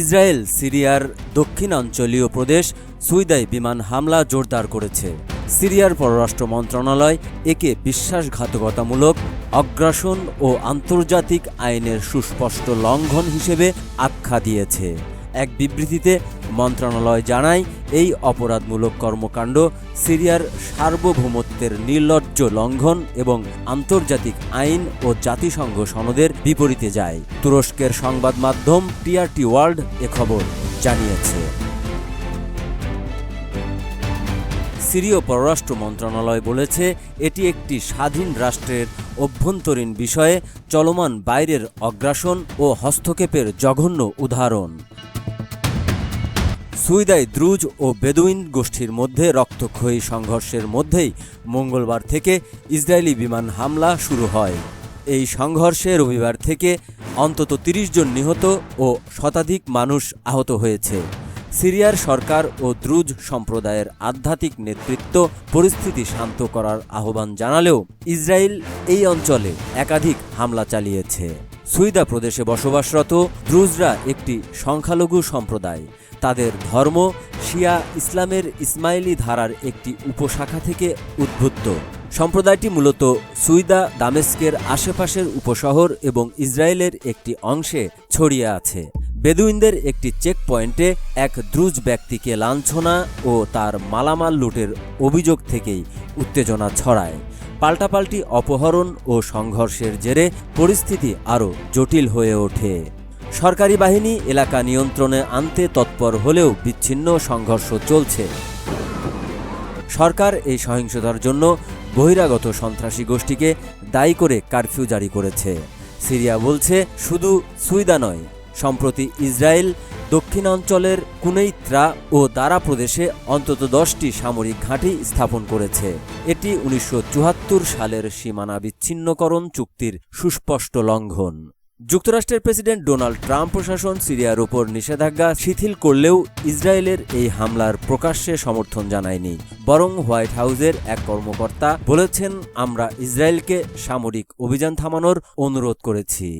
Israel, সিরিয়ার দক্ষিণাঞ্চলীয় প্রদেশ সুইদায় বিমান হামলা জোরদার করেছে। সিরিয়ার পররাষ্ট্র মন্ত্রণালয় একে বিশ্বাসঘাতকতামূলক অগ্রাসন ও আন্তর্জাতিক আইনের সুস্পষ্ট লঙ্ঘন হিসেবে আখ্যা দিয়েছে। এক বিবৃতিতে মন্ত্রণালয় জানায়, এই অপরাধমূলক কর্মকাণ্ড সিরিয়ার সার্বভৌমত্বের নির্লজ্জ লঙ্ঘন এবং আন্তর্জাতিক আইন ও জাতিসংঘ সনদের বিপরীতে যায়। তুরস্কের সংবাদ মাধ্যম টিআরটি ওয়ার্ল্ড এ খবর জানিয়েছে। সিরীয় পররাষ্ট্র মন্ত্রণালয় বলেছে, এটি একটি স্বাধীন রাষ্ট্রের অভ্যন্তরীণ বিষয়ে চলমান বাইরের অগ্রাসন ও হস্তক্ষেপের জঘন্য উদাহরণ। সুইদায় দ্রুজ ও বেদুইন গোষ্ঠীর মধ্যে রক্তক্ষয়ী সংঘর্ষের মধ্যেই মঙ্গলবার থেকে ইসরায়েলি বিমান হামলা শুরু হয়। এই সংঘর্ষে রবিবার থেকে অন্তত ৩০ জন নিহত ও শতাধিক মানুষ আহত হয়েছে। সিরিয়ার সরকার ও দ্রুজ সম্প্রদায়ের আধ্যাত্মিক নেতৃত্ব পরিস্থিতি শান্ত করার আহ্বান জানালেও ইসরায়েল এই অঞ্চলে একাধিক হামলা চালিয়েছে। সুইদা প্রদেশে বসবাসরত দ্রুজরা একটি সংখ্যালঘু সম্প্রদায়। তাদের ধর্ম শিয়া ইসলামের ইসমাইলি ধারার একটি উপশাখা থেকে উদ্বুদ্ধ সম্প্রদায়টি মূলত সুইদা দামেস্কের আশেপাশের উপশহর এবং ইসরায়েলের একটি অংশে ছড়িয়ে আছে। বেদুইনদের একটি চেক পয়েন্টে এক দ্রুজ ব্যক্তিকে লাঞ্ছনা ও তার মালামাল লুটের অভিযোগ থেকেই উত্তেজনা ছড়ায়। পাল্টাপাল্টি অপহরণ ও সংঘর্ষের জেরে পরিস্থিতি আরও জটিল হয়ে ওঠে। সরকারি বাহিনী এলাকা নিয়ন্ত্রণে আনতে তৎপর হলেও বিচ্ছিন্ন সংঘর্ষ চলছে। সরকার এই সহিংসতার জন্য বহিরাগত সন্ত্রাসী গোষ্ঠীকে দায়ী করে কারফিউ জারি করেছে। সিরিয়া বলছে শুধু সুইদা নয়, সম্প্রতি ইসরায়েল দক্ষিণাঞ্চলের কুনেইত্রা ও দারা প্রদেশে অন্তত দশটি সামরিক ঘাঁটি স্থাপন করেছে। এটি উনিশশো সালের সীমানা বিচ্ছিন্নকরণ চুক্তির সুস্পষ্ট লঙ্ঘন। যুক্তরাষ্ট্রের প্রেসিডেন্ট ডোনাল্ড ট্রাম্প প্রশাসন সিরিয়ার উপর নিষেধাজ্ঞা শিথিল করলেও ইসরায়েলের এই হামলার প্রকাশ্যে সমর্থন জানায়নি। বরং হোয়াইট হাউসের এক কর্মকর্তা বলেছেন, আমরা ইসরায়েলকে সামরিক অভিযান থামানোর অনুরোধ করেছি।